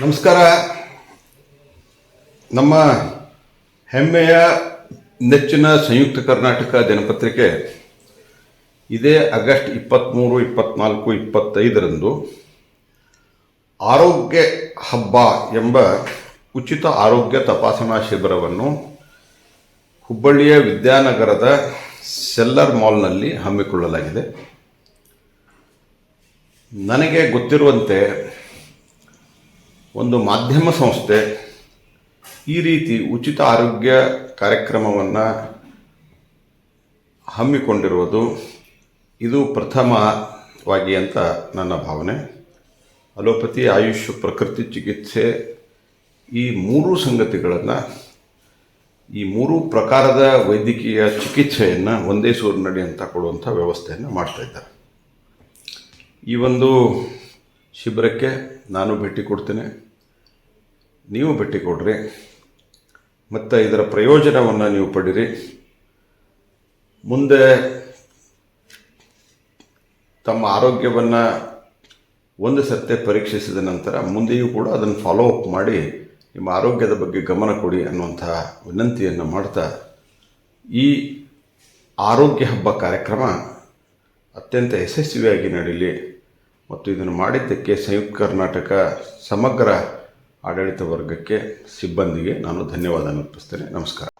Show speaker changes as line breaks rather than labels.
ನಮಸ್ಕಾರ. ನಮ್ಮ ಹೆಮ್ಮೆಯ ನೆಚ್ಚಿನ ಸಂಯುಕ್ತ ಕರ್ನಾಟಕ ದಿನಪತ್ರಿಕೆ ಇದೇ ಆಗಸ್ಟ್ ಇಪ್ಪತ್ತ್ಮೂರು ಇಪ್ಪತ್ತ್ನಾಲ್ಕು ಇಪ್ಪತ್ತೈದರಂದು ಆರೋಗ್ಯ ಹಬ್ಬ ಎಂಬ ಉಚಿತ ಆರೋಗ್ಯ ತಪಾಸಣಾ ಶಿಬಿರವನ್ನು ಹುಬ್ಬಳ್ಳಿಯ ವಿದ್ಯಾನಗರದ ಸೆಲ್ಲರ್ ಮಾಲ್ನಲ್ಲಿ ಹಮ್ಮಿಕೊಳ್ಳಲಾಗಿದೆ. ನನಗೆ ಗೊತ್ತಿರುವಂತೆ ಒಂದು ಮಾಧ್ಯಮ ಸಂಸ್ಥೆ ಈ ರೀತಿ ಉಚಿತ ಆರೋಗ್ಯ ಕಾರ್ಯಕ್ರಮವನ್ನು ಹಮ್ಮಿಕೊಂಡಿರುವುದು ಇದು ಪ್ರಥಮವಾಗಿ ಅಂತ ನನ್ನ ಭಾವನೆ. ಅಲೋಪತಿ, ಆಯುಷ್, ಪ್ರಕೃತಿ ಚಿಕಿತ್ಸೆ ಈ ಮೂರು ಸಂಗತಿಗಳನ್ನು ಈ ಮೂರು ಪ್ರಕಾರದ ವೈದ್ಯಕೀಯ ಚಿಕಿತ್ಸೆಯನ್ನು ಒಂದೇ ಸೂರಿನಡಿ ಅಂತ ಕೊಡುವಂಥ ವ್ಯವಸ್ಥೆಯನ್ನು ಮಾಡ್ತಾ ಇದ್ದಾರೆ. ಈ ಒಂದು ಶಿಬಿರಕ್ಕೆ ನಾನು ಭೇಟಿ ಕೊಡ್ತೇನೆ. ನೀವು ಭೇಟಿ ಕೊಡ್ರಿ. ಮತ್ತು ಇದರ ಪ್ರಯೋಜನವನ್ನು ನೀವು ಪಡೀರಿ. ಮುಂದೆ ತಮ್ಮ ಆರೋಗ್ಯವನ್ನು ಒಂದು ಸರ್ತೆ ಪರೀಕ್ಷಿಸಿದ ನಂತರ ಮುಂದೆಯೂ ಕೂಡ ಅದನ್ನು ಫಾಲೋ ಅಪ್ ಮಾಡಿ ನಿಮ್ಮ ಆರೋಗ್ಯದ ಬಗ್ಗೆ ಗಮನ ಕೊಡಿ ಅನ್ನುವಂಥ ವಿನಂತಿಯನ್ನು ಮಾಡ್ತಾ ಈ ಆರೋಗ್ಯ ಹಬ್ಬ ಕಾರ್ಯಕ್ರಮ ಅತ್ಯಂತ ಯಶಸ್ವಿಯಾಗಿ ನಡೀಲಿ. ಮತ್ತು ಇದನ್ನು ಮಾಡಿದ್ದಕ್ಕೆ ಸಂಯುಕ್ತ ಕರ್ನಾಟಕ ಸಮಗ್ರ ಆಡಳಿತ ವರ್ಗಕ್ಕೆ ಸಿಬ್ಬಂದಿಗೆ ನಾನು ಧನ್ಯವಾದ ಅರ್ಪಿಸ್ತೇನೆ. ನಮಸ್ಕಾರ.